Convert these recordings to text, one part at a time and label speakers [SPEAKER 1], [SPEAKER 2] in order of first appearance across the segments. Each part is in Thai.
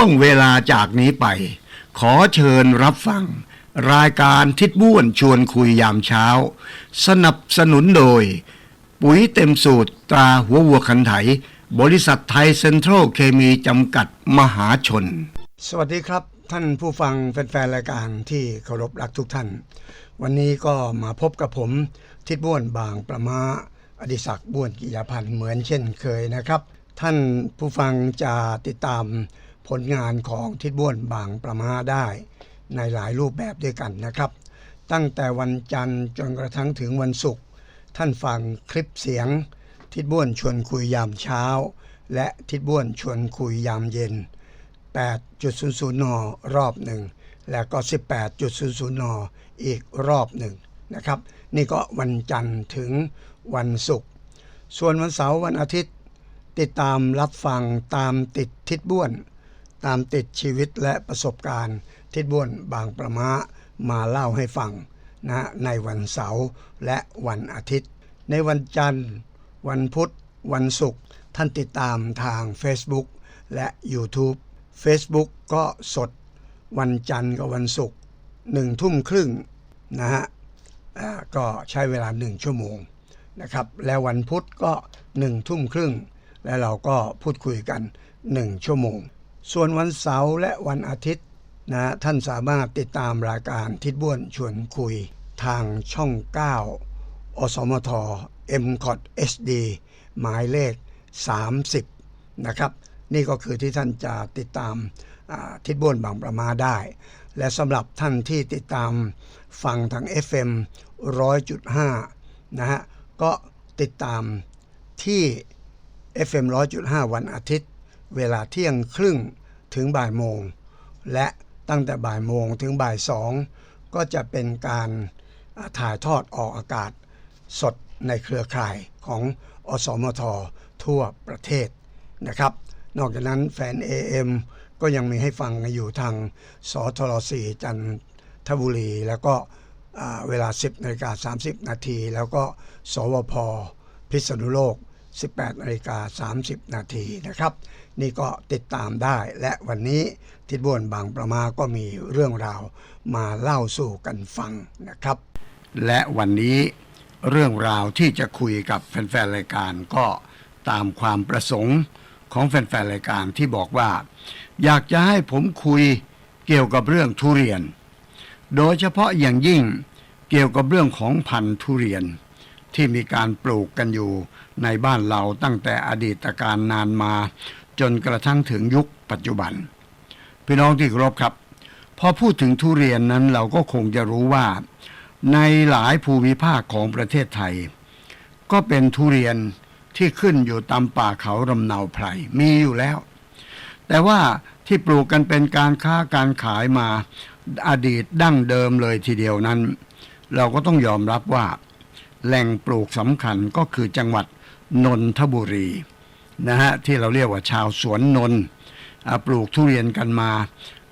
[SPEAKER 1] ช่วงเวลาจากนี้ไป ขอเชิญรับฟัง รายการทิศบ้วนชวนคุยยามเช้า สนับสนุนโดย ปุ๋ยเต็มสูตรตราหัววัวขันไถ บริษัทไทยเซ็นทรัลเคมีจำกัดมหาชน สวัสดีครับท่านผู้ฟังแฟนๆรายการที่เคารพรักทุกท่าน วันนี้ก็มาพบกับผม ทิศบ้วนบางประมาอดิศักดิ์บ้วนกิยาพันธ์เหมือนเช่นเคยนะครับ ท่านผู้ฟังจะติดตาม ผลงานของทิศบ้วนบางประมาได้ในหลายรูปแบบด้วยกันนะครับ ตั้งแต่วันจันทร์จนกระทั่งถึงวันศุกร์ท่านฟังคลิปเสียง ทิศบ้วนชวนคุยยามเช้า และทิศบ้วนชวนคุยยามเย็น 8.00 น รอบหนึ่ง แล้วก็ 18.00 น อีกรอบหนึ่งนะครับ นี่ก็วันจันทร์ถึงวันศุกร์ส่วนวันเสาร์วันอาทิตย์ ติดตามรับฟังตามติดทิศบ้วน ตามติดชีวิตและประสบการณ์ ทิศบ้วนบางประมามาเล่าให้ฟังนะในวันเสาร์และวันอาทิตย์ ในวันจันทร์ วันพุธ วันศุกร์ท่านติดตามทาง Facebook และ YouTube Facebook ก็สด วันจันทร์กับวันศุกร์หนึ่งทุ่มครึ่งนะฮะก็ใช้เวลาหนึ่งชั่วโมงนะครับ แล้ววันพุธก็หนึ่งทุ่มครึ่ง และเราก็พูดคุยกันหนึ่งชั่วโมง ส่วนวันเสาร์และวันอาทิตย์นะท่านสามารถติดตามรายการทิศบ้วนชวนคุยทางช่อง 9 อสมท m c o t HD หมายเลข 30 นะครับ นี่ก็คือที่ท่านจะติดตามทิศบ้วนบางประมาได้ และสำหรับท่านที่ติดตามฟังทาง FM 100.5 นะฮะ ก็ติดตามที่ FM 100.5 วันอาทิตย์ เวลาเที่ยงครึ่งถึงบ่ายโมง และตั้งแต่บ่ายโมงถึงบ่ายสองก็จะเป็นการถ่ายทอดออกอากาศสดในเครือข่ายของอสมททั่วประเทศนะครับ นอกจากนั้นแฟน AM ก็ยังมีให้ฟังอยู่ทางสทร4จันทบุรี แล้วก็เวลา 10นาฬิกา30 นาที แล้วก็สวพพิษณุโลก 18นาฬิกา30 นาทีนะครับ นี่ก็ติดตามได้และวันนี้ทิดบวนบางประมาก็มีเรื่องราวมาเล่าสู่กันฟังนะครับ และวันนี้เรื่องราวที่จะคุยกับแฟนๆรายการก็ตามความประสงค์ของแฟนๆรายการที่บอกว่า อยากจะให้ผมคุยเกี่ยวกับเรื่องทุเรียน โดยเฉพาะอย่างยิ่งเกี่ยวกับเรื่องของพันธุ์ทุเรียน ที่มีการปลูกกันอยู่ในบ้านเราตั้งแต่อดีตการนานมา จนกระทั่งถึงยุคปัจจุบัน พี่น้องที่เคารพครับ พอพูดถึงทุเรียนนั้นเราก็คงจะรู้ว่า ในหลายภูมิภาคของประเทศไทย ก็เป็นทุเรียนที่ขึ้นอยู่ตามป่าเขาลำเนาไพรมีอยู่แล้ว แต่ว่าที่ปลูกกันเป็นการค้าการขายมาอดีตดั้งเดิมเลยทีเดียวนั้น เราก็ต้องยอมรับว่า แหล่งปลูกสำคัญก็คือจังหวัดนนทบุรีนะฮะที่เราเรียกว่าชาวสวนนนท์ปลูกทุเรียนกันมา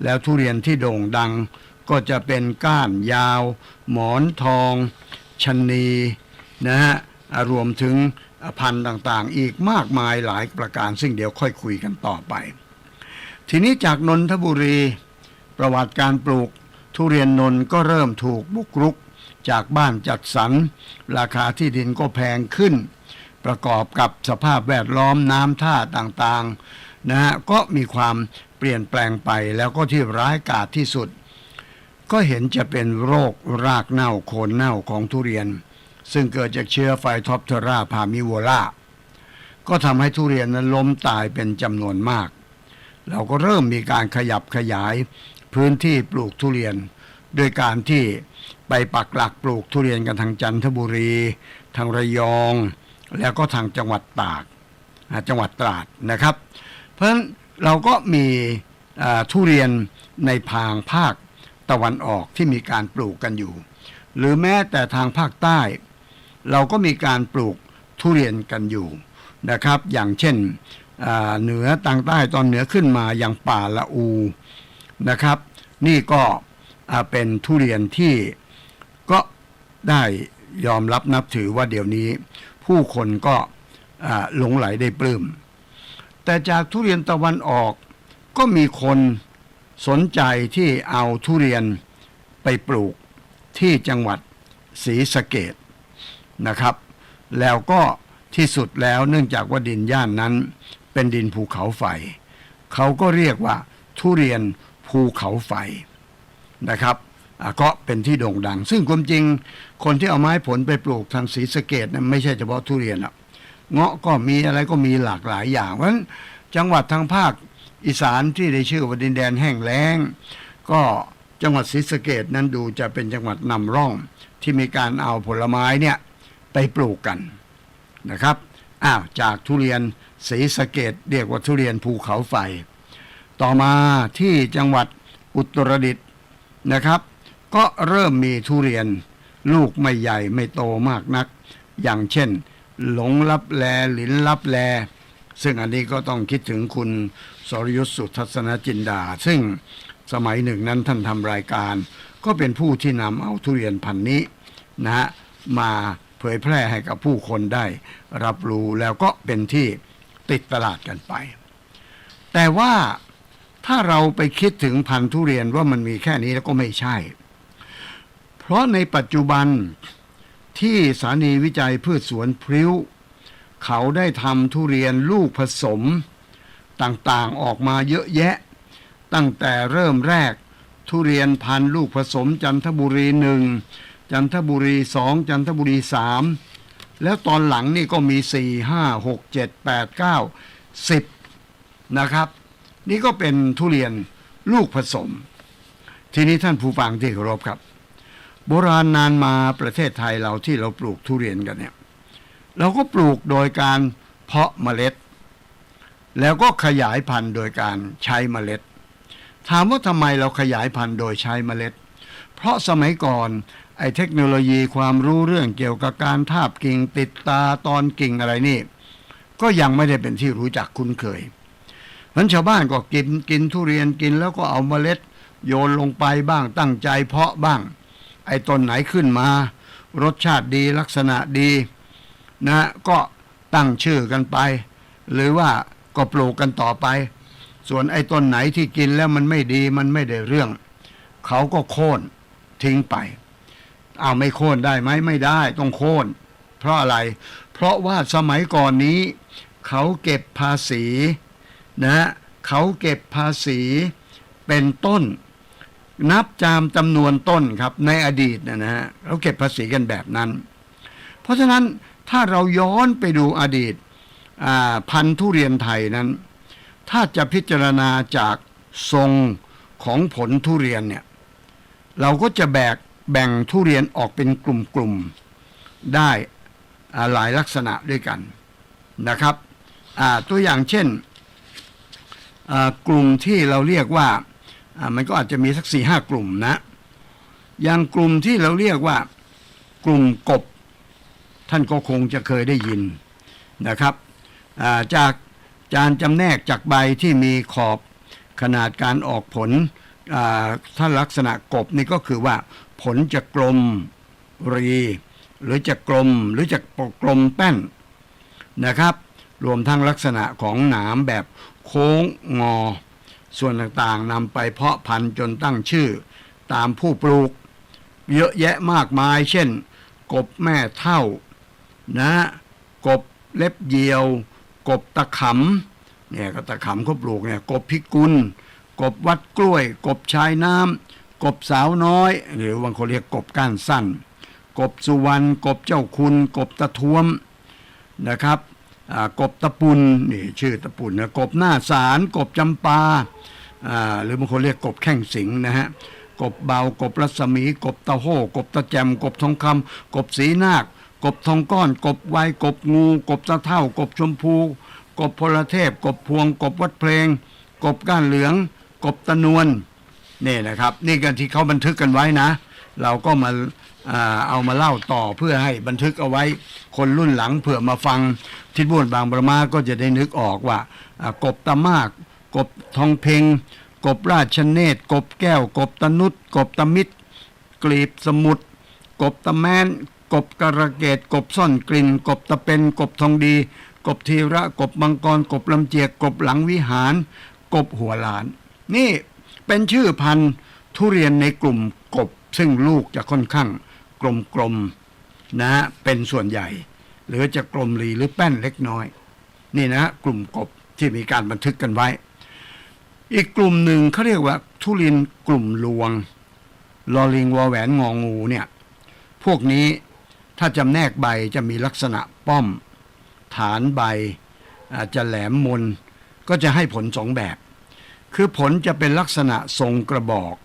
[SPEAKER 1] แล้วทุเรียนที่โด่งดังก็จะเป็นก้านยาว หมอนทองชะนีนะฮะรวมถึงพันธุ์ต่างๆ อีกมากมายหลายประการ ซึ่งเดี๋ยวค่อยคุยกันต่อไป ทีนี้จากนนทบุรี ประวัติการปลูกทุเรียนนนท์ก็เริ่มถูกบุกรุก จากบ้านจัดสรร ราคาที่ดินก็แพงขึ้น ประกอบกับสภาพแวดล้อมน้ำท่าต่างๆนะฮะก็มีความเปลี่ยนแปลงไปแล้วก็ที่ร้ายกาจที่สุด ก็เห็นจะเป็นโรครากเน่าโคนเน่าของทุเรียน ซึ่งเกิดจากเชื้อไฟท็อปเทราพามิโวลาก็ทำให้ทุเรียนนั้นล้มตายเป็นจำนวนมาก เราก็เริ่มมีการขยับขยายพื้นที่ปลูกทุเรียน โดยการที่ ไปปักหลักปลูกทุเรียนกันทางจันทบุรี ทางระยอง แล้วก็ทางจังหวัดตากจังหวัดตราดนะครับ เพราะฉะนั้นเราก็มีทุเรียนในพางภาคตะวันออกที่มีการปลูกกันอยู่ หรือแม้แต่ทางภาคใต้ เราก็มีการปลูกทุเรียนกันอยู่นะครับ อย่างเช่นเหนือทางใต้ตอนเหนือขึ้นมาอย่างป่าละอูนะครับ นี่ก็เป็นทุเรียนที่ ก็ได้ยอมรับนับถือว่าเดี๋ยวนี้ ผู้คนก็หลงไหลได้ปลื้มแต่จากทุเรียนตะวันออก
[SPEAKER 2] ก็มีคนสนใจที่เอาทุเรียนไปปลูกที่จังหวัดศรีสะเกดนะครับ แล้วก็ที่สุดแล้วเนื่องจากว่าดินย่านนั้น เป็นดินภูเขาไฟ เขาก็เรียกว่าทุเรียนภูเขาไฟนะครับ ก็เป็นที่โด่งดัง ซึ่งความจริงคนที่เอาไม้ผลไปปลูกทางศรีสะเกดนั้นไม่ใช่เฉพาะทุเรียนหรอกเงาะก็มีอะไรก็มีหลากหลายอย่างเพราะฉะนั้นจังหวัดทางภาคอีสานที่ได้ชื่อว่าดินแดนแห้งแล้ง ก็จังหวัดศรีสะเกดนั้นดูจะเป็นจังหวัดนำร่องที่มีการเอาผลไม้เนี่ยไปปลูกกันนะครับอ้าวจากทุเรียนศรีสะเกดเรียกว่าทุเรียนภูเขาไฟ ต่อมาที่จังหวัดอุตรดิตถ์นะครับ ก็เริ่มมีทุเรียน ลูกไม่ใหญ่ไม่โตมากนัก อย่างเช่น หลงลับแลหลินลับแล ซึ่งอันนี้ก็ต้องคิดถึงคุณสรยุทธสุทัศนจินดา ซึ่งสมัยหนึ่งนั้นท่านทำรายการ ก็เป็นผู้ที่นำเอาทุเรียนพันนี้นะฮะมาเผยแพร่ให้กับผู้คนได้ รับรู้แล้วก็เป็นที่ติดตลาดกันไป แต่ว่าถ้าเราไปคิดถึงพันธุ์ทุเรียนว่ามันมีแค่นี้แล้วก็ไม่ใช่ เพราะในปัจจุบันที่สถานีวิจัยพืชสวนพริ้ว เขาได้ทำทุเรียนลูกผสม ต่างๆออกมาเยอะแยะ ตั้งแต่เริ่มแรก ทุเรียนพันลูกผสมจันทบุรีหนึ่งจันทบุรีสองจันทบุรีสามแล้วตอนหลังนี่ก็มีสี่ห้าหกเจ็ดแปดเก้าสิบนะครับ นี่ก็เป็นทุเรียนลูกผสม ทีนี้ท่านผู้ฟังที่เคารพครับ โบราณนานมาประเทศไทยเราที่เราปลูกทุเรียนกันเนี่ย เราก็ปลูกโดยการเพาะเมล็ด แล้วก็ขยายพันธุ์โดยการใช้เมล็ด ถามว่าทำไมเราขยายพันธุ์โดยใช้เมล็ด เพราะสมัยก่อนไอ้เทคโนโลยีความรู้เรื่องเกี่ยวกับการทาบกิ่งติดตาตอนกิ่งอะไรนี่ ก็ยังไม่ได้เป็นที่รู้จักคุ้นเคยเพราะฉะนั้นชาวบ้านก็กินกินทุเรียนกินแล้วก็เอาเมล็ด โยนลงไปบ้างตั้งใจเพาะบ้าง ไอ้ต้นไหนขึ้นมา รสชาติดีลักษณะดีนะก็ตั้งชื่อกันไป หรือว่าก็ปลูกกันต่อไป ส่วนไอ้ต้นไหนที่กินแล้วมันไม่ดีมันไม่ได้เรื่อง เขาก็โค่นทิ้งไป เอาไม่โค่นได้ไหมไม่ได้ต้องโค่นเพราะอะไร เพราะว่าสมัยก่อนนี้ เขาเก็บภาษีนะเขาเก็บภาษีเป็นต้น นับจามจำนวนต้นครับในอดีตนะฮะเราเก็บภาษีกันแบบนั้น เพราะฉะนั้นถ้าเราย้อนไปดูอดีตพันธุเรียนไทยนั้น ถ้าจะพิจารณาจากทรงของผลทุเรียนเนี่ยเราก็จะแบกแบ่งทุเรียนออกเป็นกลุ่มๆได้อ่าหลายลักษณะด้วยกันนะครับอ่าตัวอย่างเช่นอ่ากลุ่มที่เราเรียกว่า มันก็อาจจะมีสักสี่ห้ากลุ่มนะ อย่างกลุ่มที่เราเรียกว่า กลุ่มกบ ท่านก็คงจะเคยได้ยินนะครับาจากจานจำแนกจากใบที่มีขอบขนาดการออกผลถ้าลักษณะกบนี่ก็คือว่า ผลจะกลมรี หรือจะกลมหรือจะกลมแป้นนะครับ รวมทั้งลักษณะของหนามแบบโค้งงอ ส่วนต่างๆนำไปเพาะพันธุ์จนตั้งชื่อ ตามผู้ปลูก เยอะแยะมากมาย เช่น กบแม่เท่า นะ กบเล็บเยียว กบตะขำเนี่ยก็ตะขำเขาปลูกเนี่ยกบพิกุล กบวัดกล้วย กบชายน้ำกบสาวน้อย หรือบางคนเรียกกบก้านสั้น กบสุวรรณกบเจ้าคุณ กบตะท้วมนะครับกบตะปุนนี่ชื่อตะปุนนะกบหน้าสารกบจำปา หรือบางคนเรียกกบแข้งสิงนะฮะกบเบากบรัศมี กบตะโหกบตะแจมกบทองคำกบสีนาค กบทองก้อน กบไวกบงู กบตะเท่า กบชมพู กบพลเทพ กบพวง กบวัดเพลง กบก้านเหลือง กบตะนวลนี่นะครับ นี่กันที่เขาบันทึกกันไว้นะ เราก็มาเอามาเล่าต่อเพื่อให้บันทึกเอาไว้คนรุ่นหลังเผื่อมาฟังทิศบุญบางประมาก็จะได้นึกออกว่ากบตะมาก กบทองเพงกบราชเนตรกบแก้ว กบตะนุดกบตะมิตรกลีบสมุทรกบตะแมนกบกระเกตกบซ่อนกลิ่น กบตะเป็นกบทองดี กบทีระกบมังกร กบลำเจียกกบหลังวิหาร กบหัวหลาน นี่เป็นชื่อพันธุ์ทุเรียนในกลุ่มกบ ซึ่งลูกจะค่อนข้างกลมๆนะฮะเป็นส่วนใหญ่ หรือจะกลมรีหรือแป้นเล็กน้อย นี่นะกลุ่มกบที่มีการบันทึกกันไว้ อีกกลุ่มหนึ่งเขาเรียกว่า ทุเรียนกลุ่มลวงลอลิงวอแหวนงองูเนี่ย พวกนี้ถ้าจำแนกใบจะมีลักษณะป้อม ฐานใบ อาจจะแหลมมน ก็จะให้ผลสองแบบ คือผลจะเป็นลักษณะทรงกระบอก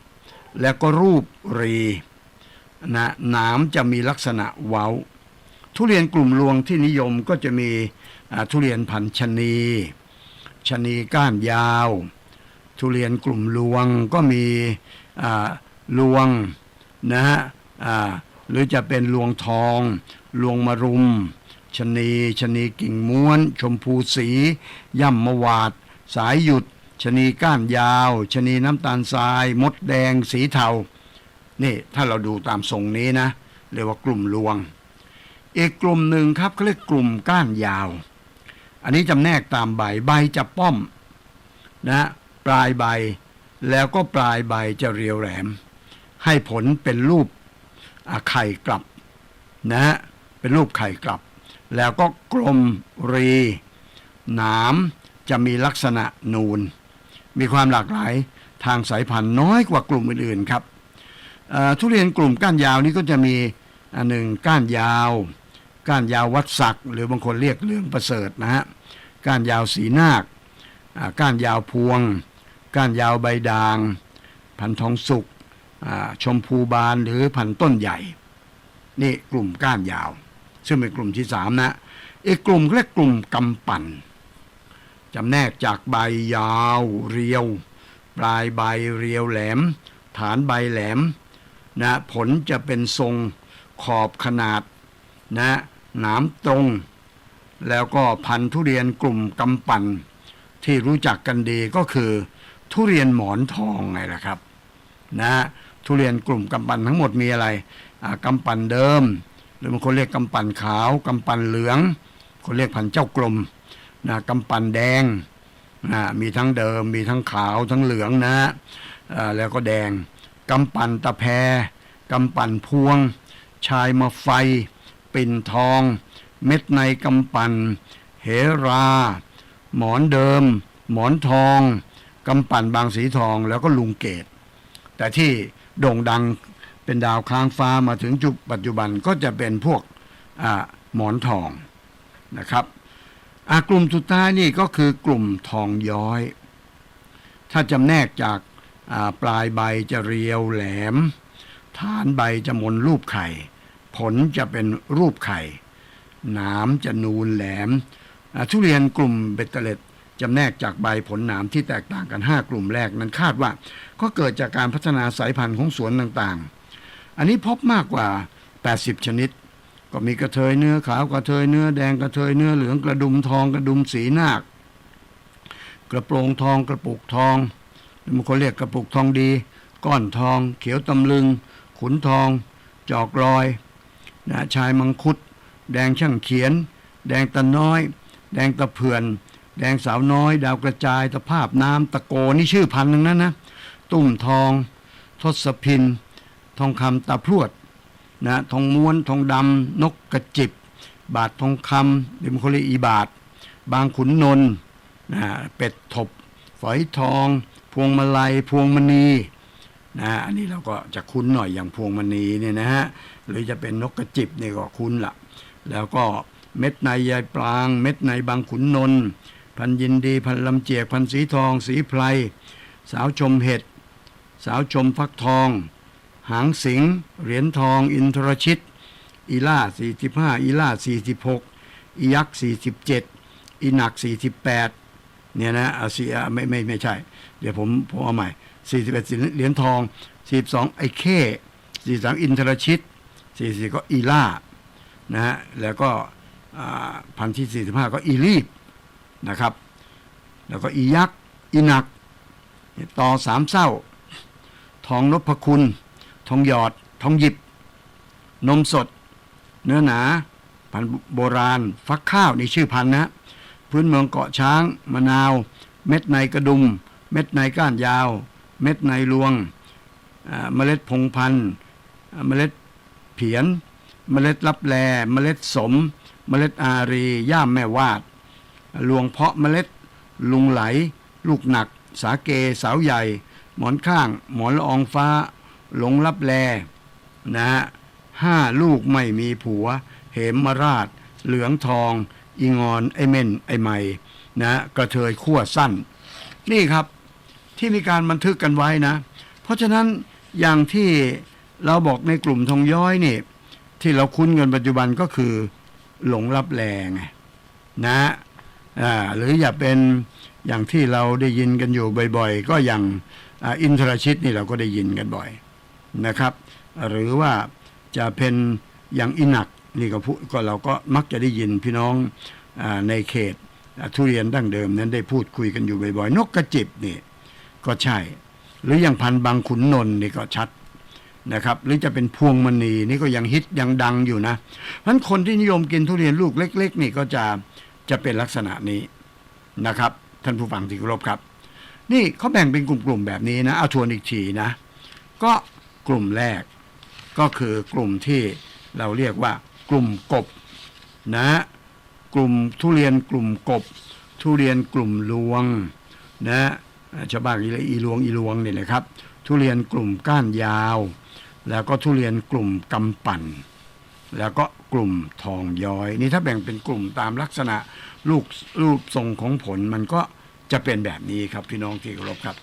[SPEAKER 2] แล้วก็รูปรีนะหนามจะมีลักษณะเว้า ทุเรียนกลุ่มลวงที่นิยมก็จะมีทุเรียนพันชนีชนีก้านยาว ทุเรียนกลุ่มลวงก็มีลวงนะฮะหรือจะเป็นลวงทอง ลวงมะรุมชนีชนีกิ่งม้วน ชมพูสี ย่ำมะวาด สายหยุดชนีก้านยาวชนีน้ำตาลทราย มดแดง สีเทา นี่ถ้าเราดูตามทรงนี้นะเรียกว่ากลุ่มลวง อีกกลุ่มหนึ่งครับเขาเรียกกลุ่มก้านยาว อันนี้จำแนกตามใบใบจะป้อมนะ ปลายใบ แล้วก็ปลายใบจะเรียวแหลม ให้ผลเป็นรูปไข่กลับนะฮะเป็นรูปไข่กลับ แล้วก็กลมรีหนามจะมีลักษณะนูน มีความหลากหลายทางสายพันธุ์น้อยกว่ากลุ่มอื่นๆครับทุเรียนกลุ่มก้านยาวนี้ก็จะมีอันหนึ่งก้านยาว ก้านยาววัดศักดิ์หรือบางคนเรียกเรื่องประเสริฐนะฮะก้านยาวสีนาคก้านยาวพวง ก้านยาวใบด่าง พันธุ์ทองสุกชมพูบานหรือพันธุ์ต้นใหญ่ นี่กลุ่มก้านยาว ซึ่งเป็นกลุ่มที่สามนะอีกกลุ่มเรียกกลุ่มกำปั่นจำแนกจากใบยาวเรียว ปลายใบเรียวแหลม ฐานใบแหลมนะผลจะเป็นทรงขอบขนาดนะหนามตรง แล้วก็พันธุเรียนกลุ่มกำปั่นที่รู้จักกันดีก็คือ ทุเรียนหมอนทองไงล่ะครับนะทุเรียนกลุ่มกำปั่นทั้งหมดมีอะไรอ่ากำปั่นเดิม หรือบางคนเรียกกำปั่นขาวกำปั่นเหลือง คนเรียกพันเจ้ากลมนะกำปั่นแดงนะมีทั้งเดิม มีทั้งขาวทั้งเหลืองนะอ่าแล้วก็แดงกำปั่นตะแพรกำปั่นพวง ชายมาไฟ ปิ่นทอง เม็ดในกำปั่นเหรา หมอนเดิม หมอนทอง กำปั่นบางสีทองแล้วก็ลุงเกต แต่ที่โด่งดังเป็นดาวค้างฟ้ามาถึงจุดปัจจุบันก็จะเป็นพวกอหมอนทองนะครับกลุ่มสุดท้ายนี่ก็คือกลุ่มทองย้อย ถ้าจำแนกจากาปลายใบจะเรียวแหลม ฐานใบจะมนรูปไข่ ผลจะเป็นรูปไข่หนามจะนูนแหลมทุเรียนกลุ่มเบตเตเล็ด จำแนกจากใบผลหนามที่แตกต่างกัน 5 กลุ่มแรกนั้นคาดว่า ก็เกิดจากการพัฒนาสายพันธุ์ของสวนต่างๆ อันนี้พบมากกว่า 80 ชนิด ก็มีกระเทยเนื้อขาวกระเทยเนื้อแดงกระเทยเนื้อเหลืองกระดุมทองกระดุมสีนาคกระโปรงทองกระปุกทองบางคนเรียกกระปุกทองดี ก้อนทอง เขียวตำลึง ขุนทอง จอกลอยนะชายมังคุด แดงช่างเขียน แดงตะน้อย แดงตะเผื่อน แดงสาวน้อย ดาวกระจายตะภาพน้ำตะโกนี่ชื่อพันธุ์ทั้งนั้นนะตุ่มทอง ทศพิน ทองคำตาพรวดนะทองม้วนทองดำนกกระจิบ บาททองคำเดมโคเรีอีบาท บางขุนนนนะเป็ดถบ ฝอยทอง พวงมาลัย พวงมณีนะอันนี้เราก็จะคุ้นหน่อยอย่างพวงมณีเนี่ยนะฮะหรือจะเป็นนกกระจิบนี่ก็คุ้นละแล้วก็เม็ดในยายปลาง เม็ดในบางขุนนนท พันยินดีพันลำเจียกพันสีทอง สีไพรสาวชมเห็ด สาวชมฟักทอง หางสิง เหรียญทอง อินทรชิต อีล่า45 อีล่า 46 อียักษ์ 47 อีหนัก 48 เนี่ยนะเอาสียไม่ไม่ไม่ใช่ เดี๋ยวผมผมเอาใหม่ 41เหรียญทอง 42 ไอ้เข้43 อินทรชิต 44 ก็อีล่านะฮะแล้วก็พันที่45 ก็อีรีบ นะครับ แล้วก็อียักษ์อีหนัก ต่อสามเศร้า ทองนพคุณ ทองหยอด ทองหยิบ นมสด เนื้อหนา พันโบราณ ฟักข้าวในชื่อพันนะ พื้นเมืองเกาะช้าง มะนาว เม็ดในกระดุม เม็ดในก้านยาว เม็ดในรวง เมล็ดพงพันธ์เมล็ดเผียน เมล็ดลับแล เมล็ดสม เมล็ดอารี ย่ามแม่วาด ลวงเพาะเมล็ด ลุงไหล ลูกหนัก สาเกสาวใหญ่ หมอนข้าง หมอนละอองฟ้า หลงลับแลนะฮะห้าลูกไม่มีผัว เหมมาราช เหลืองทองอีงอนไอเม่นไอใหม่นะกระเทยขั้วสั้น นี่ครับที่มีการบันทึกกันไว้นะ เพราะฉะนั้นอย่างที่เราบอกในกลุ่มทองย้อยนี่ ที่เราคุ้นกันปัจจุบันก็คือ หลงรับแลไงนะ หรืออย่าเป็นอย่างที่เราได้ยินกันอยู่บ่อยๆ ก็อย่างอินทรชิตนี่เราก็ได้ยินกันบ่อยนะครับ หรือว่าจะเป็นอย่างอินักนี่ก็พูดก็เราก็มักจะได้ยินพี่น้องอในเขตทุเรียนดั้งเดิมนั้นได้พูดคุยกันอยู่บ่อยๆ นกกระจิบนี่ก็ใช่ หรืออย่างพันธุ์บางขุนนนท์นี่ก็ชัดนะครับ หรือจะเป็นพวงมณีนี่ก็ยังฮิตยังดังอยู่นะเพราะฉะนั้นคนที่นิยมกินทุเรียนลูกเล็ก ๆ นี่ก็จะ จะเป็นลักษณะนี้นะครับ ท่านผู้ฟังที่เคารพครับ นี่เขาแบ่งเป็นกลุ่มๆแบบนี้นะเอาทวนอีกทีนะ ก็กลุ่มแรกก็คือกลุ่มที่เราเรียกว่ากลุ่มกบนะกลุ่มทุเรียนกลุ่มกบ ทุเรียนกลุ่มลวงนะชาวบ้านเรียกอีลวงอีลวงเนี่ยนะครับ ทุเรียนกลุ่มก้านยาว แล้วก็ทุเรียนกลุ่มกำปั่น แล้วก็กลุ่มทองย้อย นี่ถ้าแบ่งเป็นกลุ่มตามลักษณะลูกรูปทรงของผลมันก็จะเป็นแบบนี้ครับพี่น้องที่เคารพครับ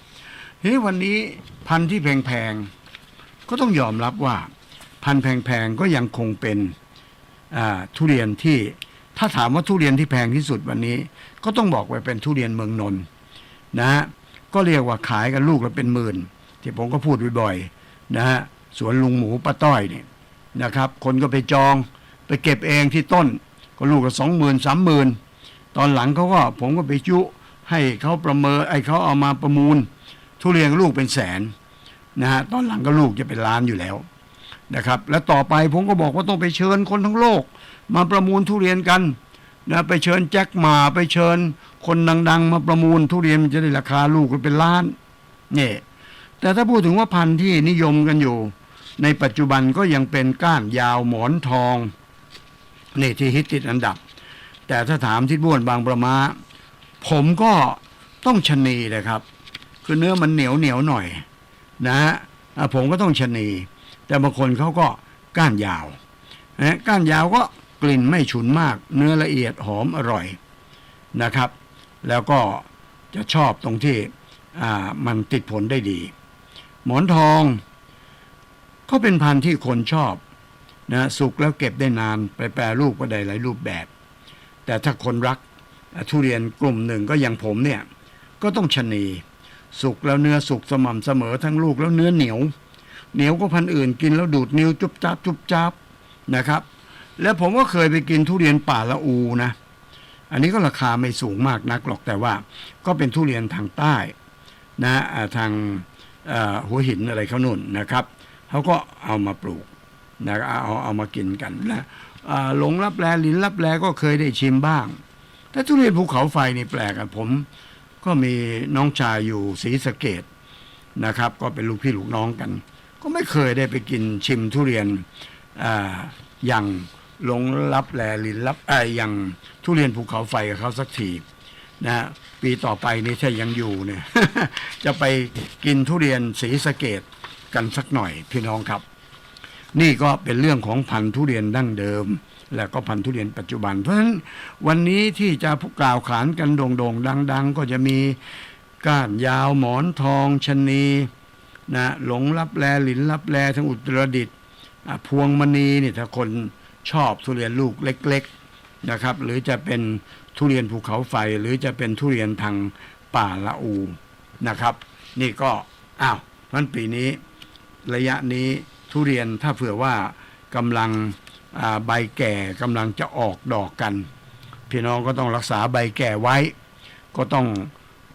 [SPEAKER 2] ทีนี้วันนี้พันธุ์ที่แพงๆก็ต้องยอมรับว่า พันธุ์แพงๆก็ยังคงเป็นทุเรียนที่ถ้าถามว่าทุเรียนที่แพงที่สุดวันนี้ ก็ต้องบอกว่าเป็นทุเรียนเมืองนนท์นะฮะก็เรียกว่าขายกันลูกละเป็นหมื่น ที่ผมก็พูดบ่อยๆนะฮะสวนลุงหมูป้าต้อยเนี่ย นะครับ คนก็ไปจองไปเก็บเองที่ต้น ก็ลูกละสองหมื่นสามหมื่นตอนหลังเขาก็ผมก็ไปยุให้เขาประเมินไอ้เขาเอามาประมูล ทุเรียนลูกเป็นแสนนะฮะตอนหลังก็ลูกจะเป็นล้านอยู่แล้วนะครับ และต่อไปผมก็บอกว่าต้องไปเชิญคนทั้งโลก มาประมูลทุเรียนกันนะไปเชิญแจ็คหมาไปเชิญ คนดัง ๆ มาประมูลทุเรียนมันจะได้ราคาลูกเป็นล้านเนี่ยแต่ถ้าพูดถึงว่าพันธุ์ที่นิยมกันอยู่ ในปัจจุบันก็ยังเป็นก้านยาวหมอนทองนี่ที่ฮิตติดอันดับ แต่ถ้าถามทิศบ้วนบางประมา ผมก็ต้องชะนีเลยครับ คือเนื้อมันเหนียวเหนียวหน่อย นะฮะผมก็ต้องชะนี แต่บางคนเขาก็ก้านยาวนะก้านยาวก็กลิ่นไม่ฉุนมาก เนื้อละเอียดหอมอร่อยนะครับ แล้วก็จะชอบตรงที่มันติดผลได้ดี หมอนทอง ก็เป็นพันธุ์ที่คนชอบนะสุกแล้วเก็บได้นานไปแปรรูปก็ได้หลายรูปแบบ แต่ถ้าคนรักทุเรียนกลุ่มหนึ่งก็อย่างผมเนี่ยก็ต้องชะนี สุกแล้วเนื้อสุกสม่ำเสมอทั้งลูกแล้วเนื้อเหนียว เหนียวก็พันธุ์อื่นกินแล้วดูดนิ้วจุบจับจุบจับนะครับ แล้วผมก็เคยไปกินทุเรียนป่าละอูนะ อันนี้ก็ราคาไม่สูงมากนักหรอกแต่ว่า ก็เป็นทุเรียนทางใต้นะทางหัวหินอะไรเขานุ่นนะครับ เขาก็เอามาปลูกนะเอาเอามากินกันนะหลงรับแลลินรับแลก็เคยได้ชิมบ้าง แต่ทุเรียนภูเขาไฟนี่แปลกอะผม ก็มีน้องชายอยู่ศรีสะเกดนะครับ ก็เป็นลูกพี่ลูกน้องกัน ก็ไม่เคยได้ไปกินชิมทุเรียนออย่างหลงรับแลลินรับออย่างทุเรียนภูเขาไฟกับเขาสักทีนะฮะปีต่อไปนี่ถ้ายังอยู่เนี่ย จะไปกินทุเรียนศรีสะเกด กันสักหน่อยพี่น้องครับ นี่ก็เป็นเรื่องของพันธุ์ทุเรียนดั้งเดิม และก็พันธุ์ทุเรียนปัจจุบัน เพราะฉะนั้นวันนี้ที่จะพูดกล่าวขานกันโด่งๆดัง ๆ ก็จะมีก้านยาวหมอนทองชนีนะหลงรับแลหลินรับแลทั้งอุตรดิตพวงมณีนี่ถ้าคนชอบทุเรียนลูกเล็กๆนะครับ หรือจะเป็นทุเรียนภูเขาไฟหรือจะเป็นทุเรียนทางป่าละอูนะครับ นี่ก็อ้าวมันปีนี้ ระยะนี้ทุเรียนถ้าเผื่อว่ากำลังใบแก่กำลังจะออกดอกกัน พี่น้องก็ต้องรักษาใบแก่ไว้ ก็ต้อง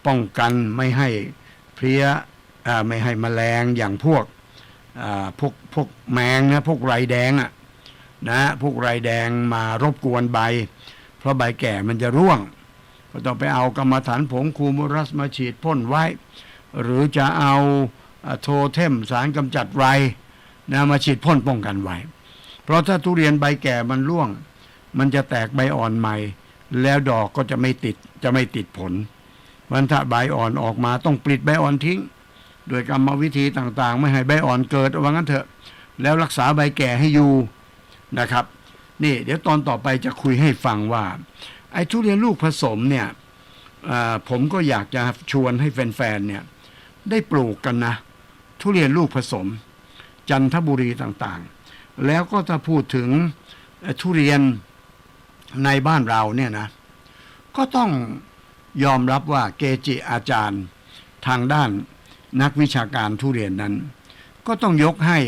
[SPEAKER 2] ป้องกันไม่ให้เพลี้ยไม่ให้แมลงอย่างพวกพวกพวกแมงนะพวกไรแดงอะนะพวกไรแดงมารบกวนใบ เพราะใบแก่มันจะร่วง ก็ต้องไปเอากรรมฐานผงคูมูรัสมาฉีดพ่นไว้ หรือจะเอา โทเทมสารกำจัดไรนะมาฉีดพ่นป้องกันไว้ เพราะถ้าทุเรียนใบแก่มันร่วง มันจะแตกใบอ่อนใหม่ แล้วดอกก็จะไม่ติดจะไม่ติดผลวันถ้าใบอ่อนออกมาต้องปลิดใบอ่อนทิ้ง โดยกรรมวิธีต่างๆ ไม่ให้ใบอ่อนเกิดว่างั้นเถอะ แล้วรักษาใบแก่ให้อยู่นะครับ นี่ เดี๋ยวตอนต่อไปจะคุยให้ฟังว่า ไอ้ทุเรียนลูกผสมเนี่ยผมก็อยากจะชวนให้แฟนๆเนี่ยได้ปลูกกันนะ ทุเรียนลูกผสม จันทบุรีต่างๆ แล้วก็ถ้าพูดถึงทุเรียนในบ้านเราเนี่ยนะ ก็ต้องยอมรับว่าเกจิอาจารย์ทางด้านนักวิชาการทุเรียนนั้น ก็ต้องยกให้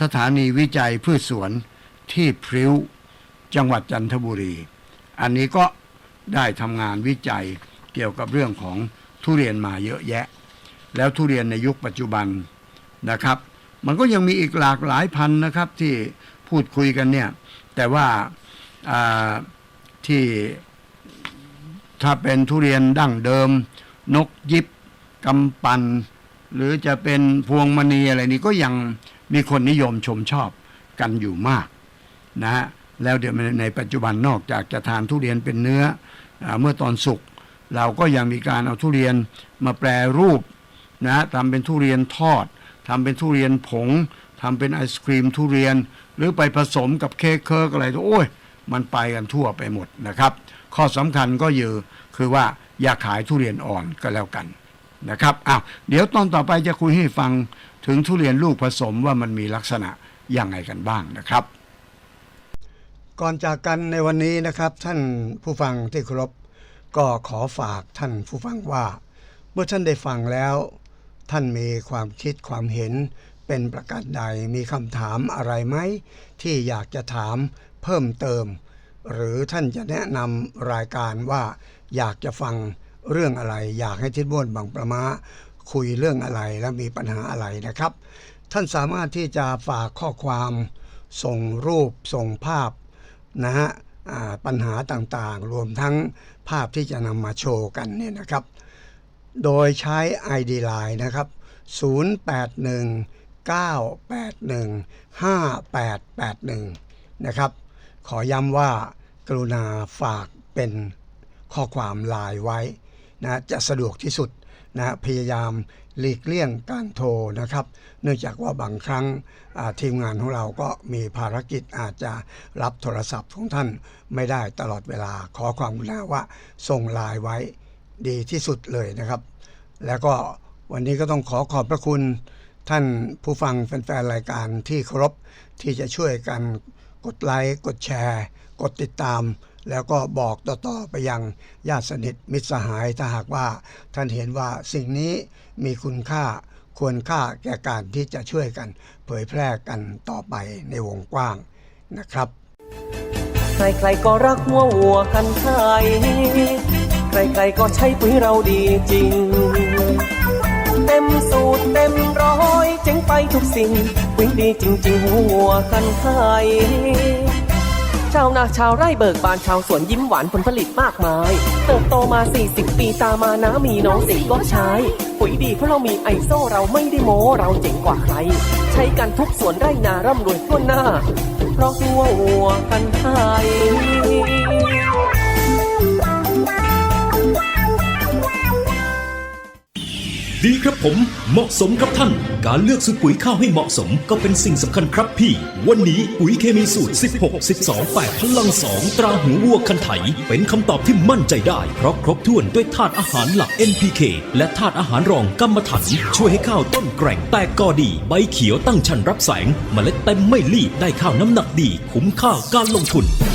[SPEAKER 2] สถานีวิจัยพืชสวนที่พริ้วจังหวัดจันทบุรี อันนี้ก็ได้ทำงานวิจัยเกี่ยวกับเรื่องของทุเรียนมาเยอะแยะ แล้วทุเรียนในยุคปัจจุบันนะครับ มันก็ยังมีอีกหลากหลายพันธุ์นะครับที่พูดคุยกันเนี่ย แต่ว่าที่ถ้าเป็นทุเรียนดั้งเดิม นกยิบกำปัน หรือจะเป็นพวงมณีอะไรนี้ก็ยังมีคนนิยมชมชอบกันอยู่มากนะฮะแล้วเดี๋ยวในปัจจุบันนอกจากจะทานทุเรียนเป็นเนื้ออเมื่อตอนสุกเราก็ยังมีการเอาทุเรียนมาแปรรูป นะทำเป็นทุเรียนทอดทำเป็นทุเรียนผงทำเป็นไอศครีมทุเรียน หรือไปผสมกับเค้กเคิร์กอะไรโอ้ย มันไปกันทั่วไปหมดนะครับ ข้อสำคัญก็อยู่คือว่าอย่าขายทุเรียนอ่อนก็แล้วกันนะครับอ้าวเดี๋ยวตอนต่อไปจะคุยให้ฟังถึงทุเรียนลูกผสมว่ามันมีลักษณะยังไงกันบ้างนะครับ
[SPEAKER 1] ก่อนจากกันในวันนี้นะครับ ท่านผู้ฟังที่เคารพก็ขอฝากท่านผู้ฟังว่า เมื่อท่านได้ฟังแล้ว ท่านมีความคิดความเห็น เป็นประการใดมีคำถามอะไรไหม ที่อยากจะถามเพิ่มเติม หรือท่านจะแนะนำรายการว่าอยากจะฟังเรื่องอะไร อยากให้ทิดบ้วนบางประมาคุยเรื่องอะไรและมีปัญหาอะไรนะครับ ท่านสามารถที่จะฝากข้อความ ส่งรูปส่งภาพนะฮะปัญหาต่างๆ รวมทั้งภาพที่จะนำมาโชว์กันเนี่ยนะครับ โดยใช้ ID Line นะครับ 0819815881 นะครับ ขอย้ำว่ากรุณาฝากเป็นข้อความไลน์ไว้นะจะสะดวกที่สุดนะพยายามหลีกเลี่ยงการโทรนะครับ เนื่องจากว่าบางครั้งทีมงานของเราก็มีภารกิจอาจจะรับโทรศัพท์ของท่านไม่ได้ตลอดเวลาขอความกรุณาว่าส่งไลน์ไว้ ดีที่สุดเลยนะครับ แล้วก็วันนี้ก็ต้องขอขอบพระคุณท่านผู้ฟังแฟนๆรายการที่เคารพที่จะช่วยกันกดไลค์กดแชร์ กดติดตาม แล้วก็บอกต่อๆไปยังญาติสนิทมิตรสหายถ้าหากว่าท่านเห็นว่าสิ่งนี้มีคุณค่าควรค่าแก่การที่จะช่วยกัน เผยแพร่กันต่อไปในวงกว้างนะครับ
[SPEAKER 3] ใครๆก็รักวัววัวกันไทย ใครๆก็ใช้ปุ๋ยเราดีจริง เต็มสูตรเต็มร้อยเจ๋งไปทุกสิ่ง ปุ๋ยดีจริง ๆ หัววัวกันไทยชาวนาชาวไร่เบิกบานชาวสวนยิ้มหวานผลผลิตมากมาย เติบโตมา 40 ปีตามานะมีน้องสิก็ใช้ ปุ๋ยดีเพราะเรามีไอโซเราไม่ได้โม้เราเจ๋งกว่าใคร ใช้กันทุกสวนไร่นาร่ำรวยทั่วหน้า เพราะหัววัวกันไทย
[SPEAKER 4] ดีครับผมเหมาะสมครับท่าน การเลือกสูตรปุ๋ยข้าวให้เหมาะสมก็เป็นสิ่งสำคัญครับพี่ วันนี้ปุ๋ยเคมีสูตร 16 12 8พลัง2ตราหูวัวคันไถ เป็นคำตอบที่มั่นใจได้ เพราะครบถ้วนด้วยธาตุอาหารหลัก NPK และธาตุอาหารรองกัมมันถัน ช่วยให้ข้าวต้นแกร่งแตกกอดี ใบเขียวตั้งชันรับแสงเมล็ดเต็มไม่รีบได้ข้าวน้ำหนักดี คุ้มค่าการลงทุน